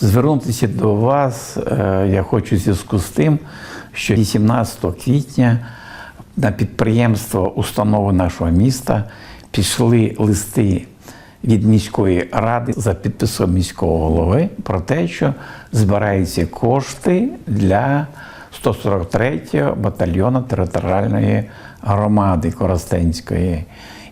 Звернутися до вас е, я хочу в зв'язку з тим, що 18 квітня на підприємство установи нашого міста пішли листи від міської ради за підписом міського голови про те, що збираються кошти для 143-го батальйону територіальної громади Коростенської.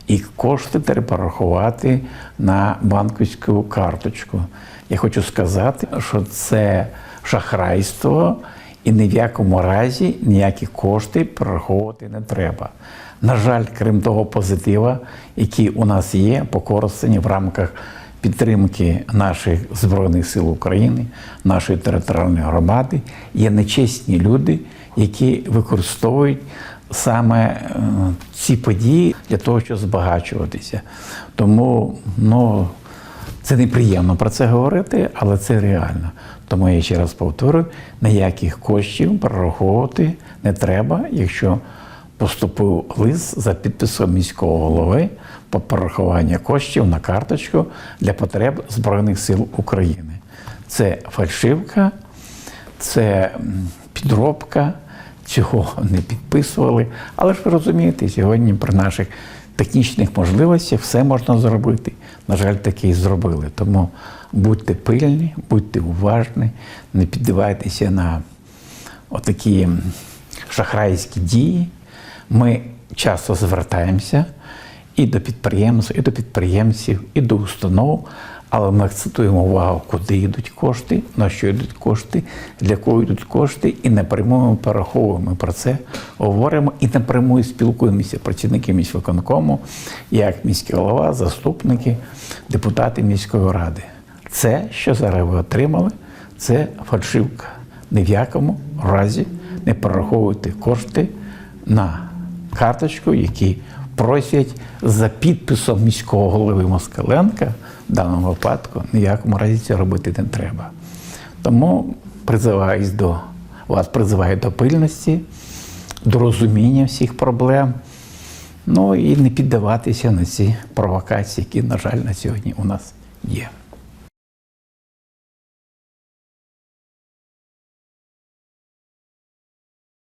І кошти треба порахувати на банківську карточку. Я хочу сказати, що це шахрайство, і ні в якому разі ніякі кошти прораховувати не треба. На жаль, крім того позитива, який у нас є по Коростені в рамках підтримки наших Збройних сил України, нашої територіальної громади, є нечесні люди, які використовують саме е, ці події для того, щоб збагачуватися. Тому ну, це неприємно про це говорити, але це реально. Тому я ще раз повторюю, ніяких коштів прораховувати не треба, якщо поступив лист за підписом міського голови по порахуванню коштів на карточку для потреб Збройних сил України. Це фальшивка, це підробка, цього не підписували. Але ж ви розумієте, сьогодні при наших технічних можливостях все можна зробити. На жаль, таке і зробили. Тому будьте пильні, будьте уважні, не піддавайтеся на отакі шахрайські дії. Ми часто звертаємося і до підприємств, і до підприємців, і до установ. Але ми акцентуємо увагу, куди йдуть кошти, на що йдуть кошти, для кого йдуть кошти, і напряму ми перераховуємо про це, говоримо і напряму спілкуємося працівники міськвиконкому, як міський голова, заступники, депутати міської ради. Це, що зараз ви отримали, це фальшивка. Ні в якому разі не перераховуйте кошти на карточку, які просять за підписом міського голови Москаленка, в даному випадку ніякому разі це робити не треба. Тому призиваюсь до вас, призиваю до пильності, до розуміння всіх проблем, ну і не піддаватися на ці провокації, які, на жаль, на сьогодні у нас є.